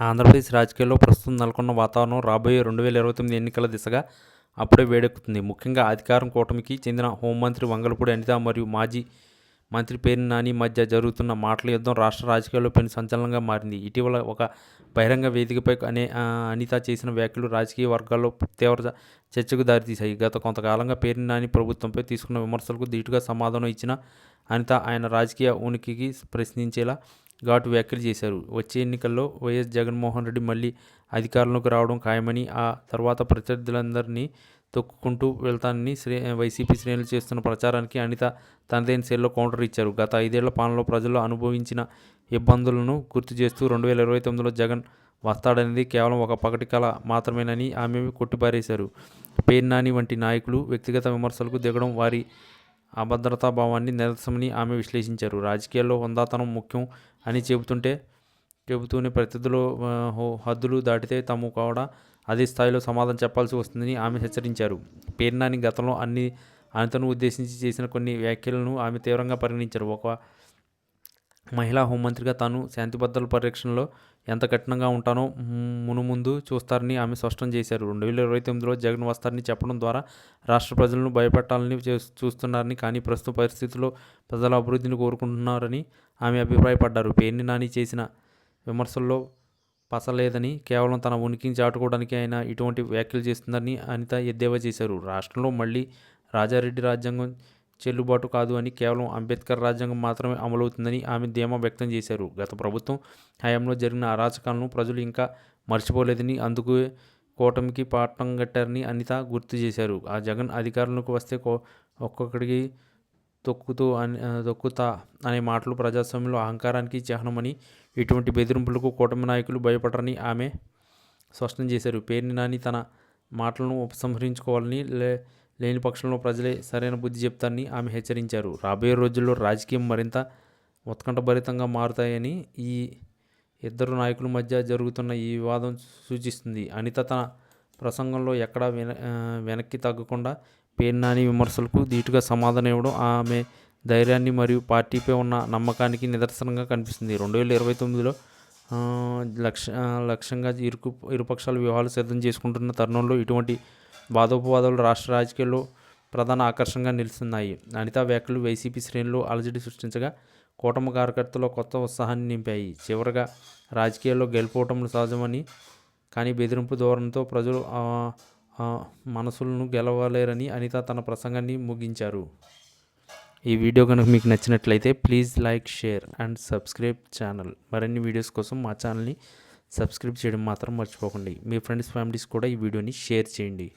ఆంధ్రప్రదేశ్ రాజకీయాల్లో ప్రస్తుతం నెలకొన్న వాతావరణం రాబోయే రెండు వేల ఇరవై తొమ్మిది ఎన్నికల దిశగా అప్పుడే వేడెక్కుతుంది. ముఖ్యంగా అధికారం కూటమికి చెందిన హోంమంత్రి వంగలపూడి అనిత మరియు మాజీ మంత్రి పేరు నాని మధ్య జరుగుతున్న మాటల యుద్ధం రాష్ట్ర రాజకీయాల్లో పెను సంచలనంగా మారింది. ఇటీవల ఒక బహిరంగ వేదికపై అనే అనిత చేసిన వ్యాఖ్యలు రాజకీయ వర్గాల్లో తీవ్ర చర్చకు దారితీశాయి. గత కొంతకాలంగా పేరు నాని ప్రభుత్వంపై తీసుకున్న విమర్శలకు ధీటుగా సమాధానం ఇచ్చిన అనిత ఆయన రాజకీయ ఉనికికి ప్రశ్నించేలా ఘాటు వ్యాఖ్యలు చేశారు. వచ్చే ఎన్నికల్లో వైఎస్ జగన్మోహన్ రెడ్డి మళ్ళీ అధికారంలోకి రావడం ఖాయమని ఆ తర్వాత ప్రత్యర్థులందరినీ తొక్కుకుంటూ వెళ్తానని శ్రే వైసీపీ శ్రేణులు చేస్తున్న ప్రచారానికి అనిత తనదైన శైలిలో కౌంటర్ ఇచ్చారు. గత ఐదేళ్ళ పాలనలో ప్రజలు అనుభవించిన ఇబ్బందులను గుర్తు చేస్తూ రెండు వేల ఇరవై తొమ్మిదిలో జగన్ వస్తాడనేది కేవలం ఒక పగటి కళ మాత్రమేనని ఆమె కొట్టిపారేశారు. పేర్నాని వంటి నాయకులు వ్యక్తిగత విమర్శలకు దిగడం వారి అభద్రతా భావాన్ని నిరసమని ఆమె విశ్లేషించారు. రాజకీయాల్లో హుందాతనం ముఖ్యం అని చెబుతుంటే చెబుతూనే ప్రతిధులు హో- హద్దులు దాటితే తాము కూడా అదే స్థాయిలో సమాధానం చెప్పాల్సి వస్తుందని ఆమె హెచ్చరించారు. పేర్నాని గతంలో అన్ని అనితను ఉద్దేశించి చేసిన కొన్ని వ్యాఖ్యలను ఆమె తీవ్రంగా పరిగణించారు. ఒక మహిళా హోంమంత్రిగా తాను శాంతిభద్రతల పరిరక్షణలో ఎంత కఠినంగా ఉంటానో మునుముందు చూస్తారని ఆమె స్పష్టం చేశారు. రెండు వేల ఇరవై తొమ్మిదిలో జగన్ వస్తారని చెప్పడం ద్వారా రాష్ట్ర ప్రజలను భయపెట్టాలని చూస్తున్నారని కానీ ప్రస్తుత పరిస్థితుల్లో ప్రజల అభివృద్ధిని కోరుకుంటున్నారని ఆమె అభిప్రాయపడ్డారు. పేర్ని నాని చేసిన విమర్శల్లో పసలేదని కేవలం తన ఉనికిని చాటుకోవడానికి ఆయన ఇటువంటి వ్యాఖ్యలు చేస్తుందని అనిత ఎద్దేవా చేశారు. రాష్ట్రంలో మళ్ళీ రాజారెడ్డి రాజ్యాంగం చెల్లుబాటు కాదు అని కేవలం అంబేద్కర్ రాజ్యాంగం మాత్రమే అమలవుతుందని ఆమె ధీమా వ్యక్తం చేశారు. గత ప్రభుత్వం హయాంలో జరిగిన అరాచకాలను ప్రజలు ఇంకా మర్చిపోలేదని అందుకు కూటమికి పాఠం కట్టారని అనిత గుర్తు చేశారు. ఆ జగన్ అధికారంలోకి వస్తే కో- ఒక్కొక్కడికి తొక్కుతూ అని తొక్కుతా అనే మాటలు ప్రజాస్వామ్యంలో అహంకారానికి చిహ్నమని ఇటువంటి బెదిరింపులకు కూటమి నాయకులు భయపడరని ఆమె స్పష్టం చేశారు. పేర్ని నాని తన మాటలను ఉపసంహరించుకోవాలని లే లేని పక్షంలో ప్రజలే సరైన బుద్ధి చెప్తారని ఆమె హెచ్చరించారు. రాబోయే రోజుల్లో రాజకీయం మరింత ఉత్కంఠభరితంగా మారుతాయని ఈ ఇద్దరు నాయకుల మధ్య జరుగుతున్న ఈ వివాదం సూచిస్తుంది. అనిత తన ప్రసంగంలో ఎక్కడా వెన వెనక్కి తగ్గకుండా పేర్నాని విమర్శలకు ధీటుగా సమాధానం ఇవ్వడం ఆమె ధైర్యాన్ని మరియు పార్టీపై ఉన్న నమ్మకానికి నిదర్శనంగా కనిపిస్తుంది. రెండు వేల ఇరవై తొమ్మిదిలో లక్ష లక్ష్యంగా ఇరుకు ఇరుపక్షాల వ్యూహాలు సిద్ధం చేసుకుంటున్న తరుణంలో ఇటువంటి వాదోపవాదాలు రాష్ట్ర రాజకీయాల్లో ప్రధాన ఆకర్షణగా నిలుస్తున్నాయి. అనితా వ్యాఖ్యలు వైసీపీ శ్రేణులు అలజడి సృష్టించగా కూటమి కార్యకర్తలో కొత్త ఉత్సాహాన్ని నింపాయి. చివరగా రాజకీయాల్లో గెలుపోవటం సహజమని కానీ బెదిరింపు ధోరణితో ప్రజలు మనసులను గెలవలేరని అనిత తన ప్రసంగాన్ని ముగించారు. ఈ వీడియో కనుక మీకు నచ్చినట్లయితే please like share and subscribe channel. మరిన్ని వీడియోస్ కోసం మా ఛానల్ని సబ్స్క్రైబ్ చేయడం మాత్రం మర్చిపోకండి. మీ ఫ్రెండ్స్ ఫ్యామిలీస్ కూడా ఈ వీడియోని షేర్ చేయండి.